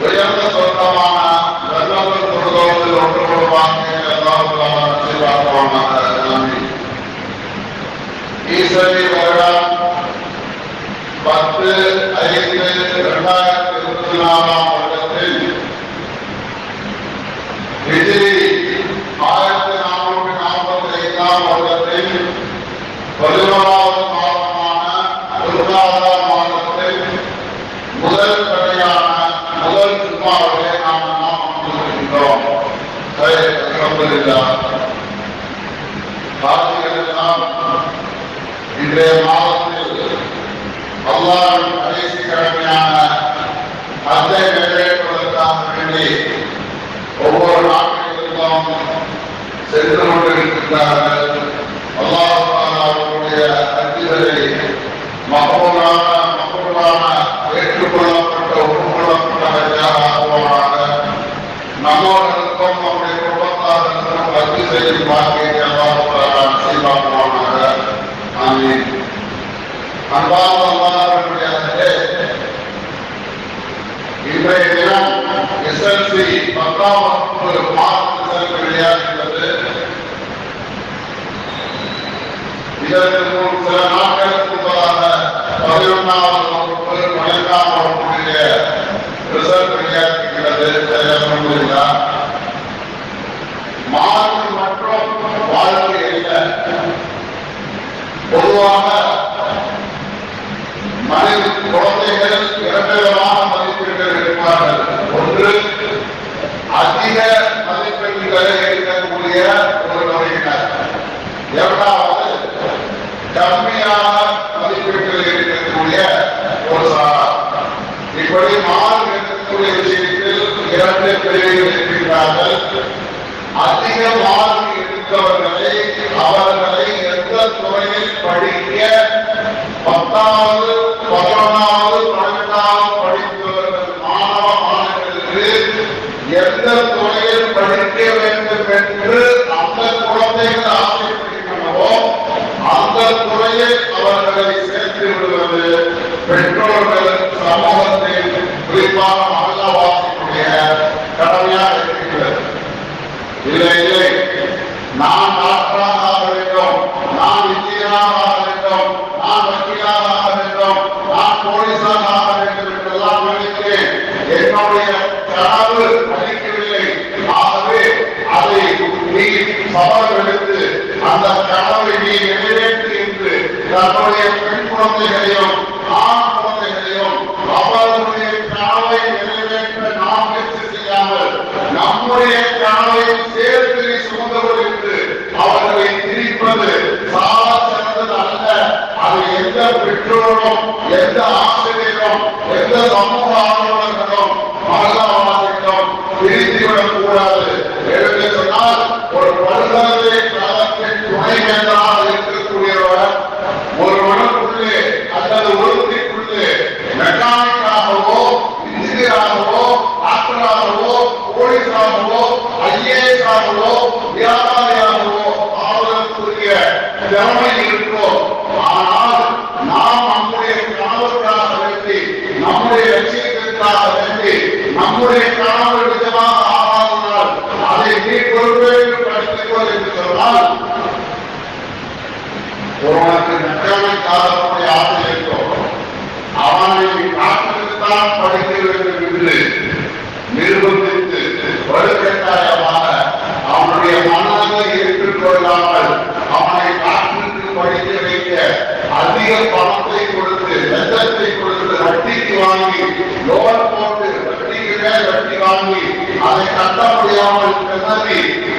உயர்ந்த சொந்தமான வெள்ளங்கள் தொழுதோடு ஒன்று கொடுப்பாங்க ஈஸ்வரி வருடம் பத்து ஐந்து இரண்டாயிரத்தி இருபத்தி நாலாம் அல்லாஹ்வின் கடைசி கடமையான ஹஜ்ஜை நிறைவேற்றுவதற்காக வேண்டி ஒவ்வொரு நாட்டிலிருந்தும் சென்று கொண்டிருக்கின்றார்கள். அல்லாஹ் அவர்களுடைய அஞ்சுதலை மகபூலான மகபூலான ஏற்றுக்கொள்ளப்பட்ட ஒப்புக்கொள்ளப்பட்ட ஹஜ்ஜாக ஆக்குவானாக. நம்மோருக்கும் நம்முடைய குடும்பத்தார்களுக்கும் ரத்து செய்யும் பாக்கியத்தை அல்லாஹ் ஆமீன். இன்றைய தினம் எஸ்எல்சி பத்தாம் வகுப்பு மார்க் ரிசல்ட் வெளியாகிறது இதற்கு முன் சில நாட்களுக்கு முன்பதாக பதினொன்றாவது வகுப்பு பன்னெண்டாம் வகுப்புடைய ரிசல்ட் வெளியாகிறது அல்ஹம்துலில்லாஹ். மார்க் மற்றும் வாழ்க்கை அல்ல பொதுவாக மனித குழந்தைகள் இரண்டு விதமாக அதிக மதிப்பெண்களை எடுக்கக்கூடிய ஒரு நோயினர் இரண்டாவது கம்மியான மதிப்பெண்கள் எடுக்கக்கூடிய ஒரு சாரார் இப்படி மார்க் எடுக்கக்கூடிய விஷயத்தில் இரண்டு பிரிவுகள் இருக்கின்றார்கள். அதிக மார்க் எடுத்தவர்களை அவர்களை எந்த துறையில் படிக்க பத்தாவது பதினொன்றாவது பன்னெண்டாவது படித்தவர்கள் எந்த துறையில் படிக்க வேண்டும் என்று அந்த குழந்தைகள் ஆசைப்படுகின்றனவோ அந்த துறையில் அவர்களை சேர்த்து விடுவது பெற்றோர்கள் சமூகத்தில் குறிப்பாக மகளாவாசியுடைய கடமையாக இருக்கிறது இல்லை இல்லை நான் டாக்டராக ஆக வேண்டும் நான் இன்ஜினியராக ஆக வேண்டும் நான் வக்கீலாக ஆக வேண்டும் நான் போலீஸாக ஆக வேண்டும் என்றெல்லாம் நினைக்கிறேன் என்னுடைய கனவு அளிக்கவில்லை. ஆகவே அதை நீ சவால் எடுத்து அந்த கனவை நீ நிறைவேற்று என்று தன்னுடைய பெண் குழந்தைகளையும் ஆண் குழந்தைகளையும் அவர்களுடைய கனவை நிறைவேற்ற நாம் முயற்சி செய்யாமல் நம்முடைய கனவை சேர்த்து நீ சுமந்தவர் என்று அவர்களை திரிப்பது சால சிறந்தது அல்ல. அது எந்த பெற்றோரும் எந்த ஆசிரியரும் எந்த சமூக திறமை இருக்கிறோம் ஆனால் நாம் நம்முடைய கனவுக்காக வேண்டி நம்முடைய லட்சியத்திற்காக வேண்டி நம்முடைய கனவு நிஜமாக ஆகாதனால் அதை நீ பொறுப்பேற்று படித்துக்கொள் என்று சொன்னால் ஒருவனுக்கு மெக்கானிக் ஆகக்கூடிய ஆசை இருக்கும் அவனை காற்றில்தான் படிக்க வேண்டும் என்று நிர்பந்தித்து வலுக்கட்டாயமாக அவனுடைய மனதை ஏற்றுக்கொள்ளாமல் அவனை காற்றுக்கு படிக்க வைக்க அதிக பணத்தை கொடுத்து லட்சத்தை கொடுத்து வட்டிக்கு வாங்கி லோன் போட்டு வட்டிக்கு மேல் வட்டி வாங்கி அதை கட்ட முடியாமல் கிளம்பி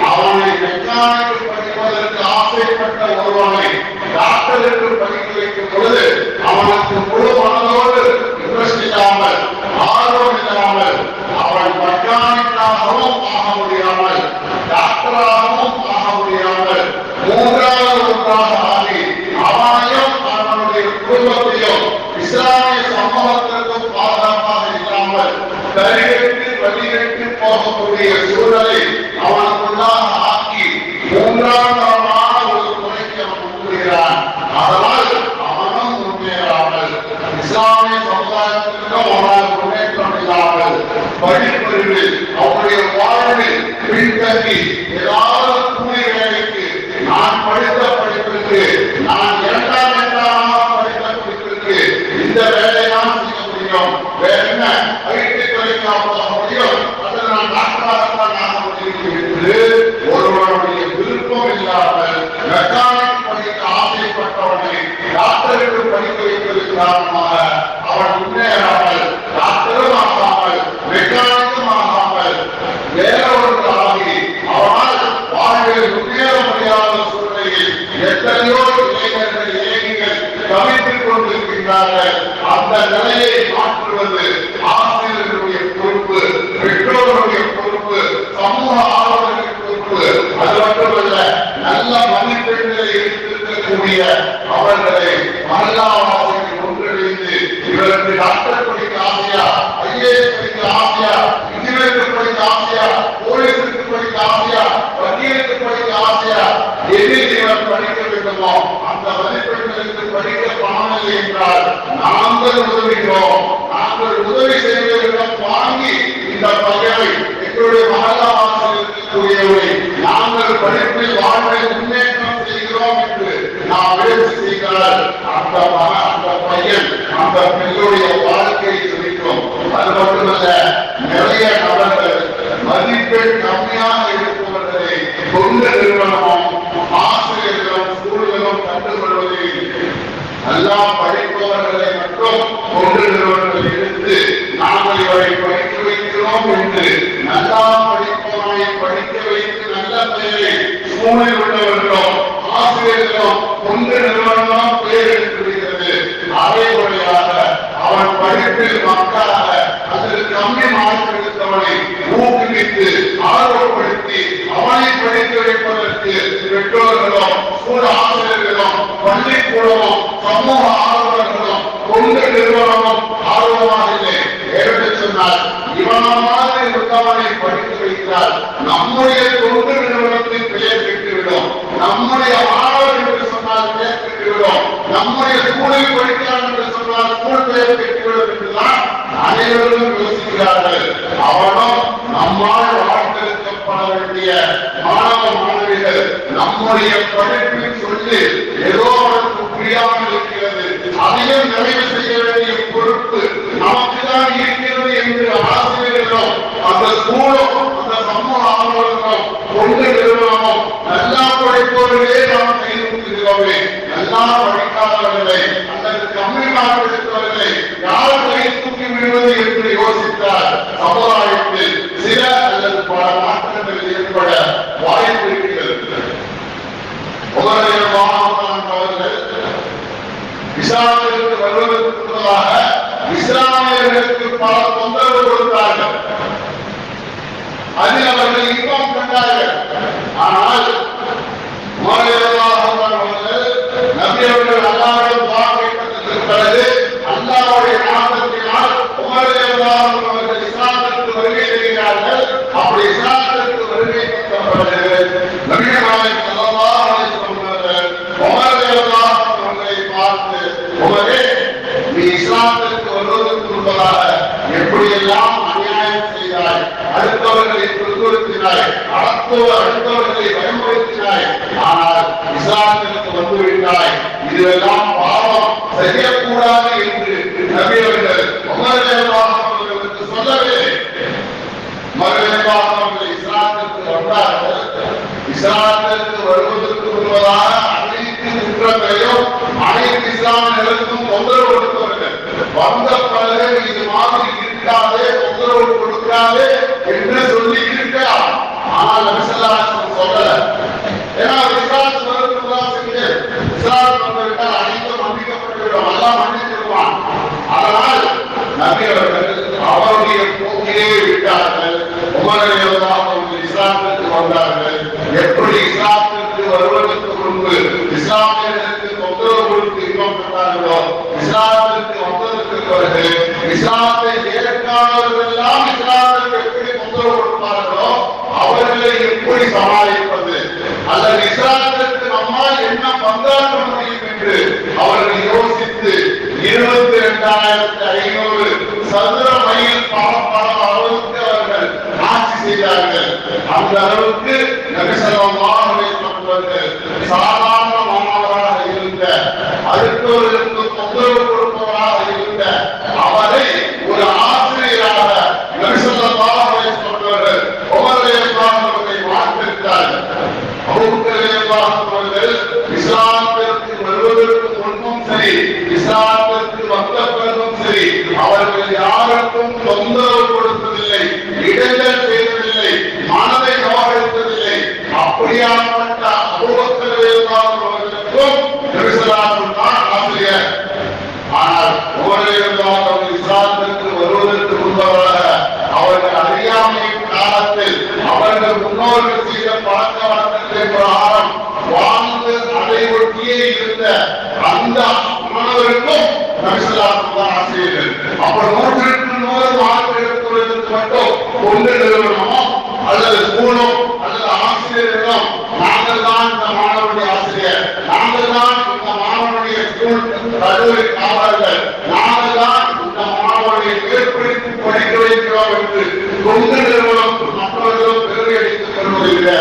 அவனை மெக்கானிக் படிப்பதற்கு ஆசைப்பட்ட ஒருவனை டாக்டருக்கு படிக்க வைக்கும் பொழுது அவனுக்கு முழு மனதோடு இன்ட்ரெஸ்ட் இல்லாமல் ஆர்வம் இல்லாமல் அவன் மெக்கானிக்காகவும் ஆக முடியாமல் டாக்டராகவும் ஆக முடியாமல் மூன்றாவது ஒன்றாக ஆகி அவனையும் அவனுடைய குடும்பத்தையும் இஸ்லாமிய சமூகத்திற்கும் பாதுகாப்பாக இல்லாமல் கரிகட்டு வழிகட்டு போகக்கூடிய சூழலை அவனுக்குள்ளாக ஆக்கி மூன்றாம் தரமான ஒரு துணைக்கு அவன் முன்னுகிறான் அதனால் அவனும் முன்னேறாமல் இஸ்லாமிய சமுதாயத்திற்கும் அவனால் முன்னேற்றம் இல்லாமல் படிப்பறிவில் அவனுடைய வாழ்வில் பின்தங்கி ஏதாவது கூலி வேலைக்கு நான் படித்த படிப்பிற்கு நான் இரண்டாம் இரண்டாம் படித்த படிப்பிற்கு இந்த வேலையை நான் செய்ய முடியும் வேற என்ன ஐடி துறைக்கு நான் போக முடியும் அல்லது நான் டாக்டராகத்தான் ஆக முடியும் என்று ஒருவனுடைய விருப்பம் இல்லாமல் மெக்கானிக் படிக்க ஆசைப்பட்டவனை டாக்டருக்கு படிக்க வைப்பதற்கு காரணமாக அவன் முன்னேறாமல் டாக்டரும் ஆகாமல் மெக்கானிக்கும் வேற அவனால் வாழ்வில் முன்னேற முடியாத சூழ்நிலையில் எத்தனையோ இளைஞர்கள் இளைஞர்கள் தவித்துக் கொண்டிருக்கின்றார்கள். அந்த நிலையை மாற்றுவது ஆசிரியர்களுடைய பொறுப்பு பெற்றோருடைய பொறுப்பு சமூக ஆர்வலர்களுடைய பொறுப்பு. அது மட்டுமல்ல நல்ல மதிப்பெண்களை எடுத்திருக்கக்கூடிய அவர்களை மல்லாவாசிகள் ஒன்றிணைந்து இவருக்கு டாக்டர் படிக்க ஆசையா ஐஏஎஸ் படிக்க ஆசையா இன்ஜினியருக்கு படிக்க ஆசையா போலீஸுக்கு படிக்க ஆசையா வக்கீலுக்கு படிக்க ஆசையா எதில் இவர் படிக்க வேண்டுமோ அந்த மதிப்பெண்களுக்கு படிக்க பணம் என்றால் நாங்கள் உதவுகிறோம் நாங்கள் உதவி செய்வதற்கும் வாங்கி இந்த பையனை எங்களுடைய மகளாவாசல் நாங்கள் படிப்பில் வாழ்வை முன்னேற்றம் செய்கிறோம் என்று நாம் முயற்சி செய்கிறார் அந்த அந்த பையன் அந்த பெண்ணுடைய வாழ்க்கையை சொல்லிக்கும் அது மட்டுமல்ல நிறைய நபர்கள் மதிப்பெண் கம்மியாக இருப்பவர்களை தொண்டு நிறுவனமும் நல்லா படிப்பவர்களை மட்டும் தொண்டு எடுத்து நாங்கள் இவரை படிக்க வைக்கிறோம் என்று நல்லா படிப்பவரை படிக்க வைத்து நல்ல பெயரை சூழல் உள்ளவர்களும் ஆசிரியர்களும் தொண்டு நிறுவனமும் பெயர் எடுத்து அதே வழியாக அவன் படிப்பில் மக்களாக அதில் கம்மி மார்க் எடுத்தவனை ஊக்குவித்து ஆர்வப்படுத்தி அவனை படிக்க வைப்பதற்கு பெற்றோர்களும் ஸ்கூல் பள்ளிக்கூடமும் சமூக ஆர்வலர்களும் தொண்டு நிறுவனமும் ஆர்வமாக இல்லை. ஏற்று சொன்னால் இவன மாதிரி ஒரு படித்து வைத்தால் நம்முடைய தொண்டு நிறுவனத்தின் பெயர் கெட்டுவிடும். நம்முடைய ஆர்வம் என்று சொன்னால் பெயர் கெட்டுவிடும். நம்முடைய ஸ்கூலில் படிக்கிறான் சொன்னால் ஸ்கூல் பெயர் என்றுதான் அனைவரும் யோசிக்கிறார்கள். அவனும் நம்மால் வாழ்ந்திருக்கப்பட வேண்டிய மாணவ மாணவிகள் நம்முடைய படிப்பின் சொல்லி ஏதோ அவனுக்கு புரியாமல் இருக்கிறது. அதையும் நிறைவு செய்ய வேண்டிய பொறுப்பு நமக்குதான் இருக்கிறது என்று ஆசிரியர்களும் அந்த ஸ்கூலும் அந்த சமூக ஆர்வலர்களும் கொண்டு நிறுவனமும் நல்லா படிப்பவர்களே நாம் செய்து நல்லா படிக்காதவர்களை அல்லது கம்மி மார்க் எடுத்தவர்களை யார் கை தூக்கி விடுவது என்று யோசித்தால் சமுதாயத்தில் சில அல்லது பல மாற்றங்கள் ஏற்பட வாய்ப்பு இருக்கிறது முதலில் மாணவன் அவர்கள் இஸ்லாமிற்கு வருவதற்கு முன்னதாக இஸ்லாமியர்களுக்கு பல தொந்தரவு கொடுத்தார்கள் அதில் அவர்கள் இன்பம் கண்டார்கள் ஆனால் உமரல்லாஹு அவர்கள் நபி அவர்கள் அல்லாஹ்விடம் துஆ கேட்டதற்கு பிறகு அல்லாஹ்வுடைய நாமத்தினால் உமரல்லாஹு அவர்கள் இஸ்லாமிற்கு வருகை தருகிறார்கள் அப்படி இஸ்லாமிற்கு வருகை தந்த பிறகு நபி நாயகம் ஸல்லல்லாஹு அலைஹி வஸல்லம் உமரல்லாஹு அவர்களை பார்த்து உமரே நீ இஸ்லாமிற்கு வருவதற்கு முன்பதாக எப்படியெல்லாம் அடுத்தவர்களை துன்புறுத்தினாய். அடுத்தவர் அடுத்தவர்களை பயன்படுத்தினாய். ஆனால் இஸ்லாமிற்கு வந்துவிட்டாய். இதெல்லாம் இதுவெல்லாம் பாவம் செய்யக்கூடாது என்று நபி அவர்கள் உமரல்லாஹு அவர்களுக்கு சொல்லவில்லை. உமரல்லாஹு அவர்கள் இஸ்லாமிற்கு வந்தார்கள். இஸ்லாமிற்கு வருவதற்கு முன்பதாக அனைத்து குற்றங்களையும் அனைத்து இஸ்லாமியர்களுக்கும் தொந்தரவு கொடுத்தவர்கள் வந்த பிறகு இது மாதிரி இருக்காதே தொந்தரவு கொடுக்காதே என்று சொல்லி இருக்கலாம். ஆனால் நபிசல்லாசன் சொல்லல. ஏன்னா விசாரணை வருவதுதான் செஞ்சு இஸ்லாம் வந்துவிட்டால் அனைத்தும் மன்னிக்கப்பட்டுவிடும். எல்லாம் மன்னித்திருவான் அதனால் நபி அவர்கள் அவருடைய போக்கிலே விட்டார்கள். உமரடைய இஸ்லாத்திற்கு வந்தார்கள். எப்படி இஸ்லாத்திற்கு வருவதற்கு முன்பு இஸ்லாமியர்களுக்கு தொந்தரவு கொடுத்து இன்பம் பெற்றார்களோ இஸ்லாத்திற்கு வந்ததற்கு பிறகு இஸ்லாத்தை ஏற்காதவர்களெல்லாம் எல்லாம் எப்படி தொந்தரவு கொடுப்பார்களோ அவர்களை எப்படி சமாளிப்பது? அல்லது இஸ்லாத்திற்கு நம்மால் என்ன பங்காற்ற முடியும் என்று அவர்கள் யோசித்து இருபத்தி இரண்டாயிரத்தி ஐநூறு சதுர மைல் பரப்பளவு அளவுக்கு அவர்கள் ஆட்சி செய்தார்கள். அந்த அளவுக்கு நபிசலமாக அலைஹி சாதாரண மாணவராக இருந்த அடுத்தவர்களுக்கு தொந்தரவு கொடுப்பவராக இருந்த அவரை ஒரு ஆசிரியராக நபிசல்லாஹு அலைஹி வஸல்லம் உமர் அவர்களை மாற்றிருக்கிறார்கள் அபூபக்கர் அவர்கள் இஸ்லாமிற்கு வருவதற்கு முன்பும் சரி இஸ்லாமிற்கு வந்த பிறகும் சரி அவர்கள் யாருக்கும் தொந்தரவு கொடுத்ததில்லை இடைஞ்சல் செய்ததில்லை மனதை நோகடித்ததில்லை அப்படியாப்பட்ட அபூபக்கர் அவர்களுக்கும் நபிசல்லாஹு தான் ஆசிரியர் ஆனால் உமரையெல்லாம் இஸ்லாத்திற்கு வருவதற்கு முன்பதாக அவர்கள் அறியாமை காலத்தில் அவர்கள் முன்னோர்கள் செய்த பழக்க வழக்கத்தின் பிரகாரம் வாழ்ந்து அதை ஒட்டியே இருந்த அந்த மாணவருக்கும் நபிசல்லாஹு தான் ஆசிரியர்கள் அப்ப நூற்றுக்கு நூறு மார்க் எடுப்பதற்கு மட்டும் ஒன்று நிறுவனமோ அல்லது ஸ்கூலோ அல்லது ஆசிரியர்களும் நாங்கள் தான் இந்த மாணவனுடைய ஆசிரியர் நாங்கள் தான் இந்த மாணவனுடைய ஸ்கூல் கல்லூரி காவலர்கள் நாங்கள் தான் இந்த மாணவனை ஏற்படுத்தி படிக்க வைக்கிறோம் என்று தொண்டு நிறுவனம் மற்றவர்களும் பெருமை அடித்துக் கொள்வதில்லை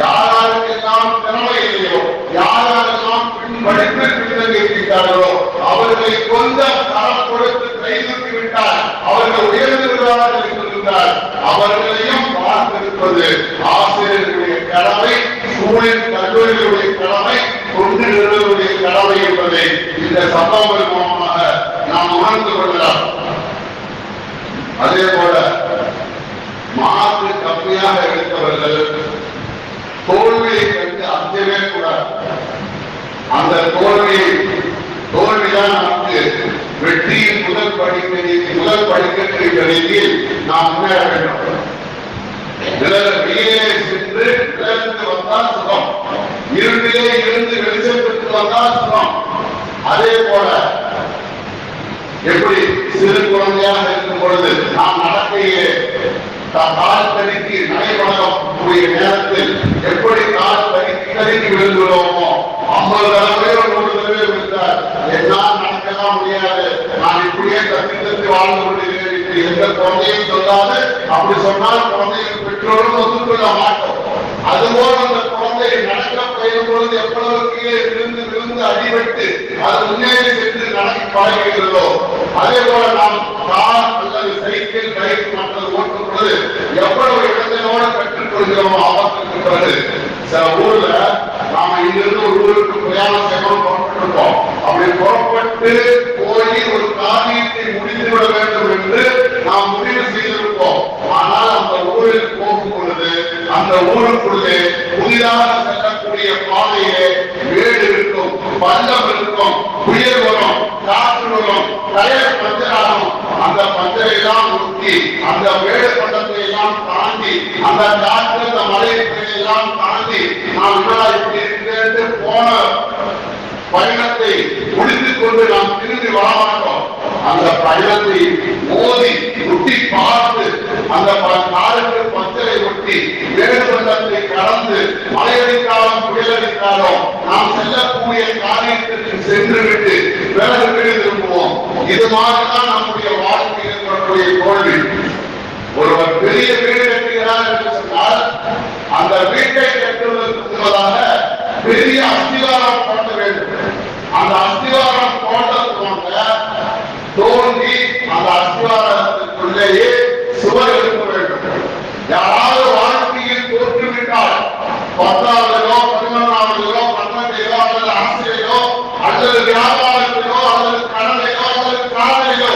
யாராருக்கெல்லாம் திறமை இல்லையோ யாரெல்லாம் பின் படிப்பில் பின்னங்கி இருக்கிறார்களோ அவர்களை கொஞ்சம் தரம் கொடுத்து கைதூக்கி விட்டால் அவர்கள் உயர்ந்து விடுவார்கள் என்று சொல்கிறார் அவர்களையும் பார்த்திருப்பது ஆசிரியர்களுடைய கடமை ஸ்கூலின் கல்லூரிகளுடைய கடமை தொண்டு நிறுவனுடைய கடமை என்பதை இந்த சம்பவங்கள் மூலமாக நாம் உணர்ந்து கொள்ளலாம் அதே போல மார்க்கு கம்மியாக எடுத்தவர்கள் தோல்வியை கண்டு அஞ்சவே கூடாது அந்த தோல்வி தோல்விதான் நமக்கு வெற்றியின் முதல் படிக்கடி படிக்கட்டு நிலையில் நாம் முன்னேற வேண்டும்? நிழல் வெளியே சென்று நிழலுக்கு வந்தால் சுகம். இருட்டிலே இருந்து வெளிச்சத்துக்கு வந்தால் சுகம். அதே போல எப்படி சிறு குழந்தையாக இருக்கும் பொழுது நாம் நடக்கையிலே கால் தடுக்கி நடைபெறக்கூடிய நேரத்தில் எப்படி கால் தடுக்கி தடுக்கி விழுந்துள்ளோமோ ஐம்பது தடவை ஒரு தடவை விழுந்தார் என்னால் முடியாது. நான் இப்படியே தப்பி வாழ்ந்து கொண்டிருக்கிறேன். எந்த குழந்தையும் சொல்லாது. அப்படி சொன்னால் குழந்தைகள் பெற்றோரும் ஒத்துக்கொள்ள மாட்டோம். அதுபோல் அந்த குழந்தை நடக்க பயிலும் பொழுது எவ்வளவு கீழே விழுந்து விழுந்து அடிபட்டு அது முன்னேறி சென்று நடக்க பழகிறதோ அதே போல நாம் கார் அல்லது சைக்கிள் பைக் மற்றது ஓட்டும் பொழுது எவ்வளவு இடத்தினோடு கற்றுக்கொள்கிறோமோ ஆபத்துக்கு பிறகு சில ஊர்ல நாம இங்கிருந்து ஒரு ஊருக்கு பிரயாணம் செய்யணும் புறப்பட்டிருக்கோம் அப்படி புறப்பட்டு போய் ஒரு காரியத்தை முடித்து விட வேண்டும் என்று நாம் முடிவு செய்திருப்போம். ஆனால் அந்த ஊரில் போகும் பொழுது அந்த ஊருக்குள்ளே சீராக செல்லக்கூடிய பாதையிலே வேடு இருக்கும் பள்ளம் இருக்கும் புயல் வரும் காற்று வரும் டயர் பஞ்சராகும் அந்த பஞ்சரை எல்லாம் அந்த மேடு பள்ளத்தை எல்லாம் தாண்டி அந்த காற்று அந்த மலை எல்லாம் தாண்டி நாம் என்னடா இப்படி இருக்கிறேன் போன பயணத்தை முடித்துக் கொண்டு நாம் திரும்பி வர மாட்டோம் அந்த பயணத்தை மோதி முட்டி பார்த்து அந்த ப- காலுக்கு பச்சலை ஒட்டி வேறுபள்ளத்தை கடந்து மலையடிக்காலம் புயலடித்தாலும் நாம் செல்லக்கூடிய காரியத்திற்கு சென்று விட்டு பிறகு வீடு திரும்புவோம். இது மாதிரிதான் நம்முடைய வாழ்க்கையில் ஏற்படக்கூடிய தோல்வி. ஒருவர் பெரிய வீடு கட்டுகிறார் என்று சொன்னால் அந்த வீட்டை கட்டுவதற்கு முன்பதாக பெரிய அஸ்தி போட வேண்டும் அந்த அஸ்திவாரம் போட்டது போன்ற தோண்டி அந்த அஸ்திவாரத்திற்குள்ளேயே சுவர் இருக்க வேண்டும் யாராவது வாழ்க்கையில் தோற்றுவிட்டால் பத்தாவதிலோ பதினொன்றாவதிலோ பன்னெண்டிலோ அல்லது அரசியலோ அல்லது வியாபாரத்திலோ அல்லது கடலையோ அல்லது காதலிலோ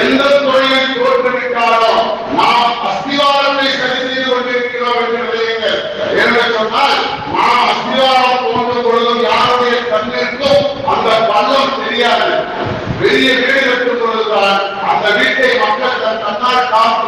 எந்த தொழிலில் தோற்றுவிட்டாலோ நாம் அஸ்திவாரத்தை சரி செய்து கொண்டிருக்கிறோம் என்று நினையுங்கள் என்று சொன்னால் நாம் அஸ்திவாரம் தோன்றும் பொழுதும் யாருடைய கண்ணிற்கும் அந்த பள்ளம் தெரியாது பெரிய வீடு கட்டும் பொழுதுதான் அந்த வீட்டை மக்கள் தன் தன்னால் காத்து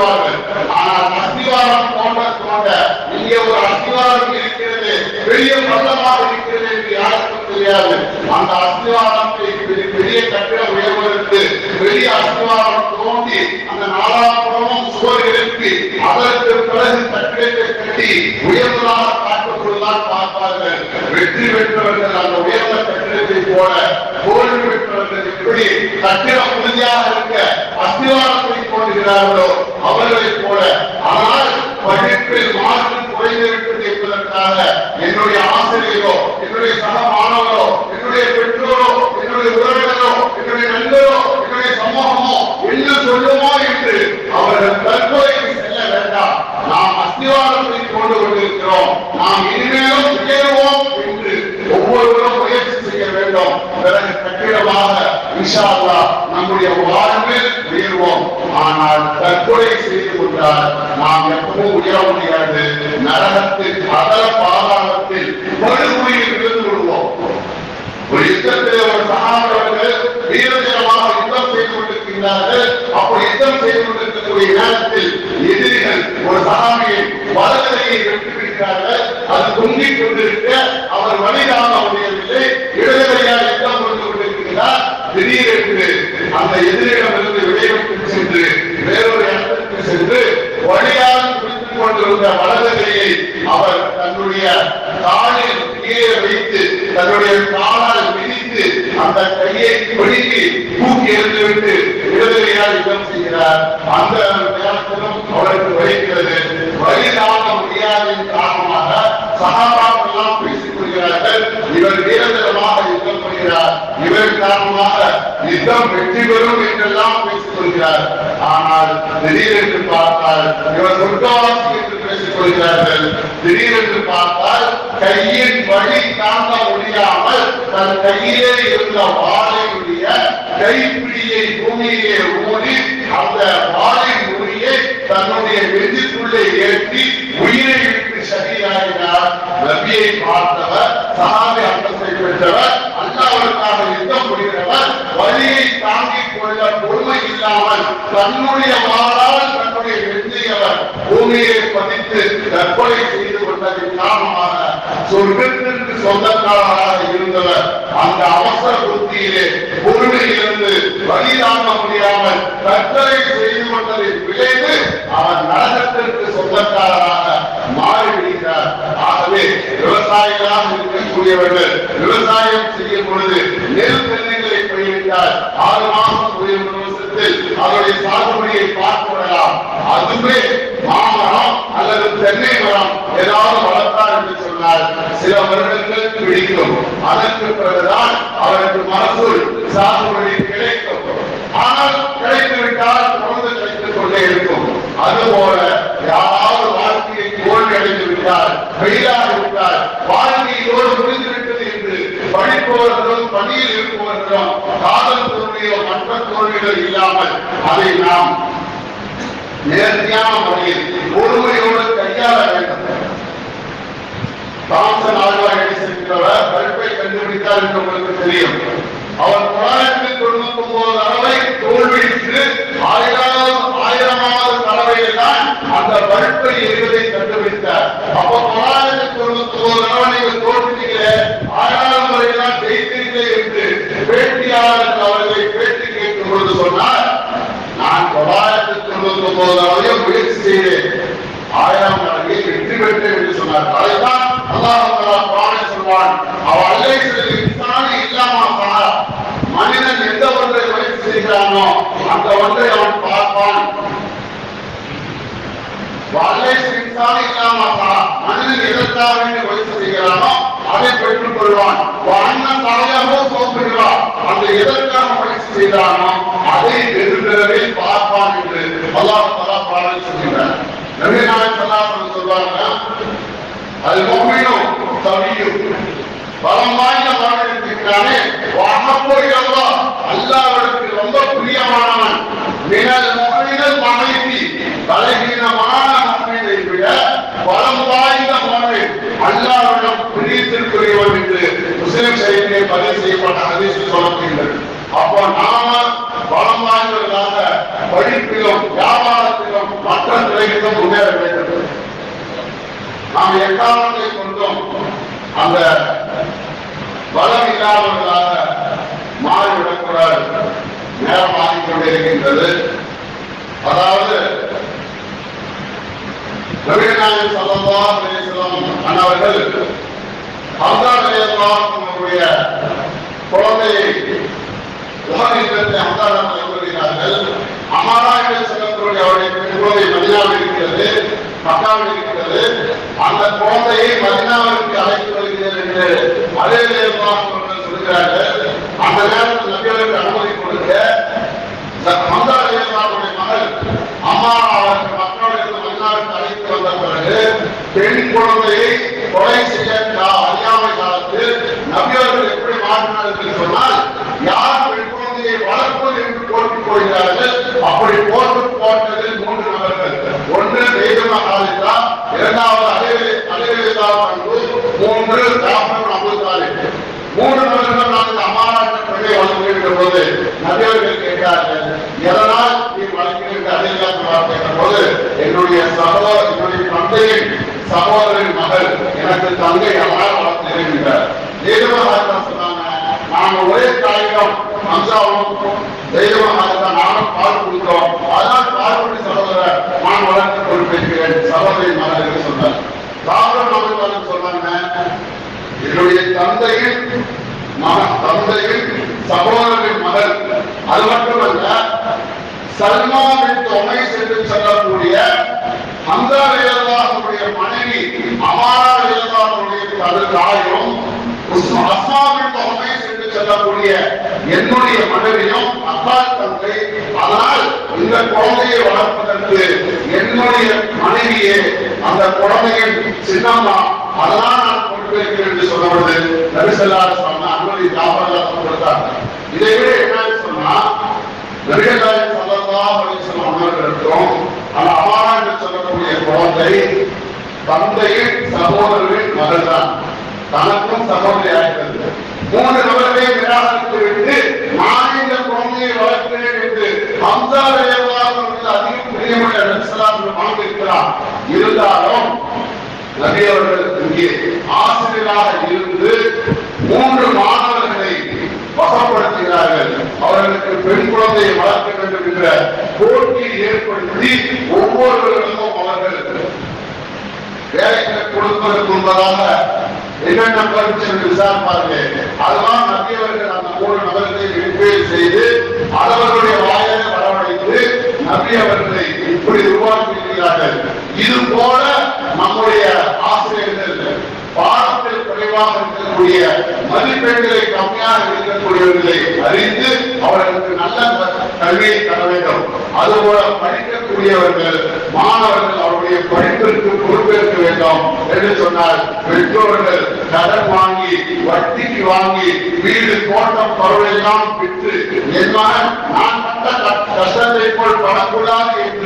உணர்ந்து ஆனால் அஸ்திவாரம் தோன்ற தோன்ற இங்கே ஒரு அஸ்திவாரம் இருக்கிறது. பெரிய பள்ளமாக இருக்கிறது என்று யாருக்கும் தெரியாது. அந்த அஸ்திவாரத்தை பெரிய- கட்டிட உயர்வதற்கு பெரிய அஸ்திவாரம் தோண்டி அந்த நாலாபுரமும் சுவர் எழுப்பி அதற்கு பிறகு கட்டிடத்தை கட்டி உயர்ந்ததாக காட்டுவதுதான் பார்ப்பார்கள். வெற்றி பெற்றவர்கள் அந்த உயர்ந்த கட்டிடத்தை போல தோல்வி பெற்றவர்கள் எப்படி கட்டிடம் உறுதியாக இருக்க அஸ்திவாரத்தை போடுகிறார்களோ அவர்களைப் போல ஆனால் படிப்பில் மாற்று குறைந்திருப்பது என்பதற்காக என்னுடைய ஆசிரியரோ என்னுடைய சக மாணவரோ என்னுடைய பெற்றோரோ என்னுடைய உறவினரோ என்னுடைய நண்பரோ என்னுடைய சமூகமோ என்ன சொல்லுமோ என்று அவர்கள் தற்கொலைக்கு செல்ல வேண்டாம். நாம் அஸ்திவாரத்தை கொண்டு கொண்டிருக்கிறோம் நாம் இனிமேலும் உயர்வோம் என்று ஒவ்வொருவரும் முயற்சி செய்ய வேண்டும். பிறகு கட்டிடமாக இன்ஷா நம்முடைய வாழ்வில் உயர்வோம் ஆனால் தற்கொலை செய்து கொண்டால் நாம் எப்பவும் உயர முடியாது. நரகத்தில் அதர பாதாளத்தில் மறுபடியில் இருந்து விடுவோம். ஒரு யுத்தத்தில் ஒரு சகாபர்கள் வீரஜனமாக யுத்தம் செய்து கொண்டிருக்கின்றார்கள். அப்படி யுத்தம் செய்து கொண்டிருக்கக்கூடிய நேரத்தில் எதிரிகள் ஒரு சகாமியை வலதுகையை வெட்டி அது தொங்கிக் கொண்டிருக்க அவர் வலி முடியவில்லை இடதுகையால் யுத்தம் கொண்டு கொண்டிருக்கிறார் திடீரென்று அந்த எதிரிடமிருந்து விடைபெற்று சென்று வேறொரு இடத்திற்கு சென்று வழியாக குடித்துக் கொண்டிருந்த வலதுகையை அவர் தன்னுடைய காலில் கீழே வைத்து தன்னுடைய காலால் மிதித்து அந்த கையை பிடித்து தூக்கி எறிந்துவிட்டு விடுதலையால் யுத்தம் செய்கிறார். அந்த நேரத்திலும் அவருக்கு வலிக்கிறது. வழிதாக முடியாதின் காரணமாக சகாபாக்கள் எல்லாம் பேசிக் கொள்கிறார்கள். இவர் வீரதரமாக யுத்தம் பண்ணுகிறார். இவர் காரணமாக யுத்தம் வெற்றி பெறும் என்றெல்லாம் பேசிக் கொள்கிறார். ஆனால் திடீரென்று பார்த்தால் இவர் சொர்க்கவாசி என்று பேசிக் கொள்கிறார்கள் திடீரென்று பார்த்தால் கையின் வழி தாங்க முடியாமல் தன் கையிலே இருந்த வாழையுடைய கைப்பிடியை பூமியிலே ஊறி அந்த வாழை முடியை தன்னுடைய நெஞ்சுக்குள்ளே ஏற்றி உயிரை விட்டு சரியாகினார் நபியை பார்த்தவர் சகாபி அந்தத்தை பெற்றவர் அல்லாவிற்காக யுத்தம் புரிகிறவர் வழியை தாங்கிக் கொள்ள பொறுமை இல்லாமல் தன்னுடைய வாழால் பூமியை பதித்து தற்கொலை செய்து கொண்டது காரணமாக சொர்க்கத்திற்கு சொந்தக்காரராக இருந்தவர் அந்த அவசர புத்தியிலே பொறுமையிலிருந்து இருந்து வழி தாங்க முடியாமல் தற்கொலை செய்து கொண்டதை விளைவு அவர் நரகத்திற்கு சொந்தக்காரராக மாறிவிடுகிறார் ஆகவே விவசாயிகளாக இருக்கக்கூடியவர்கள் விவசாயம் செய்யும் பொழுது நெல் தென்னைகளை பயிரிட்டால் ஆறு மாதம் ஒரு வருஷத்தில் சாகுபடியை பார்த்து விடலாம். அதுவே மாமரம் அல்லது தென்னை மரம் ஏதாவது வளர்த்தார் என்று சொன்னால் சில வருடங்கள் பிடிக்கும். அதற்கு பிறகுதான் அவருக்கு மகசூல் சாகுபடி கிடைக்கும். ஆனால் கிடைத்துவிட்டால் தொடர்ந்து கிடைத்துக் கொண்டே இருக்கும். அதுபோல யாராவது வாழ்க்கையை தோல்வி அடைந்து விட்டால் வெயிலாகி விட்டால் வாழ்க்கையோடு முடிந்துவிட்டது என்று படிப்பவர்களும் பணியில் இருப்பவர்களும் காதல் தோல்வியோ மற்ற தோல்விகள் இல்லாமல் அதை நாம் நேர்த்தியான முறையில் ஒருமுறையோடு கையாள வேண்டும். தாம்சன் ஆழ்வார் எழுதியிருக்கிறவர் கருப்பை கண்டுபிடித்தார் என்று உங்களுக்கு தெரியும் அவர் தொள்ளாயிரத்தி தொண்ணூத்தி ஒன்பது தடவை தோல்வியிட்டு ஆயிரம் ஆயிரமாவது தடவையில் தான் அந்த பருப்பை எரிவதை கண்டுபிடித்தார் அப்போ தொள்ளாயிரத்தி தொண்ணூத்தி ஒன்பது தடவை நீங்க தோற்றுட்டீங்களே ஆயிரம் முறையெல்லாம் ஜெயித்தீர்களே என்று பேட்டியாளர் அவர்களை பேட்டி கேட்கும் பொழுது சொன்னார் நான் தொள்ளாயிரத்தி தொண்ணூத்தி ஒன்பது தடவையை முயற்சி செய்தேன் ஆயிரம் மடங்கை வெற்றி பெற்றேன் என்று சொன்னார் அதைத்தான் அல்லாஹ் தஆலா குர்ஆனில் சொல்வான் அவ அலைஹில் இன்சானி இல்லாம பாரா மனிதன் எந்த ஒன்றை முயற்சி செய்கிறானோ அந்த ஒன்றை அவன் பார்ப்பான் வல்லைஸ் இன்சானி இல்லாம பாரா மனிதன் எதற்காக வேண்டி முயற்சி செய்கிறானோ அதை பெற்றுக் கொள்வான். அண்ணன் தலையாகவோ சோப்புகிறான் அந்த எதற்காக முயற்சி செய்தானோ அதை வெறுகிறவே பார்ப்பான் என்று அல்லாஹ் தஆலா பாடல் சொல்கிறார் நபி நாயகம் ஸல்லல்லாஹு சொல்வாங்க அது முஃமினும் தவியும் பலம் வாய்ந்த மகன் இருக்கிறானே வாகப்போய் அல்லா அல்லாவிற்கு ரொம்ப பிரியமானவன். மினல் முஃமினல் மனைவி பலகீனமான முஃமினை விட பலம் வாய்ந்த அல்லாவிடம் பிரியத்திற்குரியவன் என்று முஸ்லிம் செய்தியை பதிவு செய்யப்பட்ட அதிர்ச்சி சொல்லப்படுகிறது அப்போ நாம பலம் வாய்ந்தவர்களாக படிப்பிலும் வியாபாரத்திலும் மற்ற துறைகளிலும் முன்னேற வேண்டும். நாம் எக்காரணத்தை கொண்டும் அந்த பலம் இல்லாதவர்களாக மாறிவிடக்கூடாது. நேரம் ஆகிக்கொண்டிருக்கின்றது. அதாவது நவீனாயன் சல்லா அலிஸ்லாம் அண்ணவர்கள் ஹம்தா அலிஸ்லாமுடைய குழந்தையை உமரிடத்தை ஹம்தாரத்தை கூறுகிறார்கள் அமாரா என்று சொல்லக்கூடிய அவருடைய குழந்தை மதினாவில் இருக்கிறது மக்காவில் இருக்கிறது. அந்த குழந்தையை மதினாவிற்கு அழைத்து வருகிறேன் என்று அதே அவர்கள் சொல்கிறார்கள் அந்த நேரத்தில் நபிகளுக்கு அனுமதி கொடுக்க மந்தா அலிஸ்லாமுடைய மகள் அம்மா அவருக்கு மக்களுக்கு மதினாவிற்கு அழைத்து வந்த பிறகு பெண் குழந்தையை கொலை செய்ய அறியாமை காலத்தில் நபியர்கள் எப்படி மாற்றினார்கள் சொன்னால் யார் பெண் குழந்தையை வளர்ப்பது என்று போட்டிக் கொள்கிறார்கள் அப்படி போட்டு போட்டதில் மூன்று நபர்கள். ஒன்று வேதமா காலிதா இரண்டாவது அலைவெளி அலைவெளிதா பண்பு மூன்று ஜாஃபர் அபு மூன்று நபர்கள் நாங்கள் அம்மாநாட்டு பெண்ணை வளர்க்கின்ற போது நபியர்களுக்கு கேட்டார்கள் எதனால் நீ வளர்க்கின்ற அதிகாரம் வார்த்தை போது என்னுடைய சகோதர என்னுடைய தந்தையின் சகோதரின் மகள் எனக்கு தங்கை அம்மாள் வளர்த்திருக்கின்றார் தெய்வமாக சொன்னாங்க நாங்க ஒரே தாயிடம் அம்சாவும் தெய்வமாக நானும் பால் கொடுத்தோம். அதனால் பால் குடி சகோதரர் நான் வளர்த்து கொண்டிருக்கிறேன். சகோதரி மகள் என்று சொன்னார். ராகுல் நமக்கு சொன்னாங்க. என்னுடைய தந்தையின் மகன் தந்தையின் சகோதரரின் மகள். அது மட்டுமல்ல சல்மாவின் தொகை சென்று செல்லக்கூடிய ஹம்சா வேலாவுடைய மனைவி அமாரா வேலாவுடைய தது தாயும் உஸ்மா- அஸ்மாவின் தொகை சென்று செல்லக்கூடிய என்னுடைய மனைவியும் அப்பா தந்தை. அதனால் இந்த குழந்தையை வளர்ப்பதற்கு என்னுடைய மனைவியே அந்த குழந்தையின் சின்னம்மா அதனால் நான் பொறுப்பேற்கிறேன் என்று சொன்னபோது நபிசல்லார் சொன்ன அனுமதி ஜாபர் கொடுத்தாங்க இதை விட என்னன்னு சொன்னா நபிகளாய் ஸல்லல்லாஹு அலைஹி வஸல்லம் அவர்களுக்கும் அந்த அமாரா என்று சொல்லக்கூடிய குழந்தை தந்தையின் சகோதரரின் மகள்தான். தனக்கும் சகோதரி ஆகிறது மூன்று நபர்களை நிராகரித்து விட்டு நான் இந்த குழந்தையை வளர்க்கிறேன் என்று ஹம்சா ரலியல்லாஹு அதிகம் பிரியமுள்ள நபிசல்லாம் வாழ்ந்திருக்கிறார் இருந்தாலும் நபி அவர்கள் இங்கே ஆசிரியராக இருந்து மூன்று மாணவர்களை பகப்படுத்தினார்கள் அவர்களுக்கு பெண் குழந்தையை வளர்க்க வேண்டும் என்ற போட்டியை ஏற்படுத்தி ஒவ்வொருவர்களும் வேலைகளை கொடுப்பதற்கு முன்பதாக என்னென்ன பரிசு விசாரிப்பார்கள். அதெல்லாம் நம்பியவர்கள் அந்த மூணு நபர்களை ரிப்பேர் செய்து அவர்களுடைய வாயை வரவழைத்து நம்பியவர்களை இப்படி உருவாக்கியிருக்கிறார்கள். இது போல நம்முடைய ஆசிரியர்கள் பாடத்தில் குறைவாக இருக்கக்கூடிய மதிப்பெண்களை கம்மியாக இருக்கக்கூடியவர்களை அறிந்து அவர்களுக்கு நல்ல கல்வியை தர வேண்டும். அதுபோல படிக்கக்கூடியவர்கள் மாணவர்கள் அவருடைய படிப்பிற்கு பொறுப்பேற்க வேண்டும் என்று சொன்னால் பெற்றோர்கள் கடன் வாங்கி வட்டிக்கு வாங்கி வீடு தோட்டம் பருவெல்லாம் விற்று என் நான் கட்ட கஷ்டத்தை போல் படக்கூடாது என்று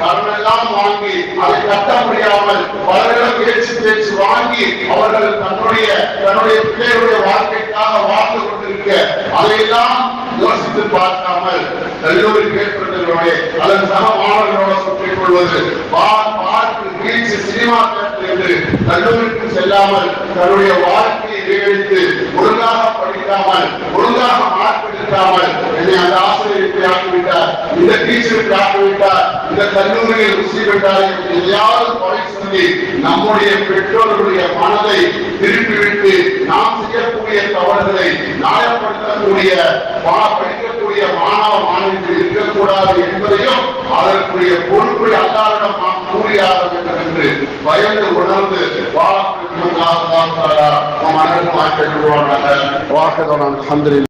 கடனெல்லாம் வாங்கி அதை கட்ட முடியாமல் பலரிடம் பேச்சு பேச்சு வாங்கி அவர்கள் தன்னுடைய தன்னுடைய பிள்ளைகளுடைய வாழ்க்கைக்காக வாழ்ந்து கொண்டிருக்க அதையெல்லாம் யோசித்து பார்க்காமல் கல்லூரி கேட்பவர்களுடைய அல்லது சக மாணவர்களோட சுற்றிக் கொள்வது. பார் பார்க்கு பீச் சினிமா என்று கல்லூரிக்கு செல்லாமல் தன்னுடைய வாழ்க்கையை நிறைவேற்றி ஒழுங்காக படிக்காமல் ஒழுங்காக மார்க் என்னை அந்த ஆசிரியருக்கு ஆக்கிவிட்டார். இந்த டீச்சருக்கு ஆக்கிவிட்டார். இந்த கல்லூரியில் ருசி விட்டார் எதையாவது குறை சொல்லி நம்முடைய பெற்றோர்களுடைய மனதை திருப்பிவிட்டு நாம் செய்யக்கூடிய தவறுகளை நியாயப்படுத்தக்கூடிய படிக்க இருக்கக்கூடிய மாணவ மாணவிகள் இருக்கக்கூடாது என்பதையும் அதற்குரிய பொறுப்பை அல்லாரிடம் நாம் கூறியாக வேண்டும் என்று பயந்து உணர்ந்து வாழக்கூடிய மனதில் மாற்றிடுவாங்க வாக்கதான் அலமதுல்லா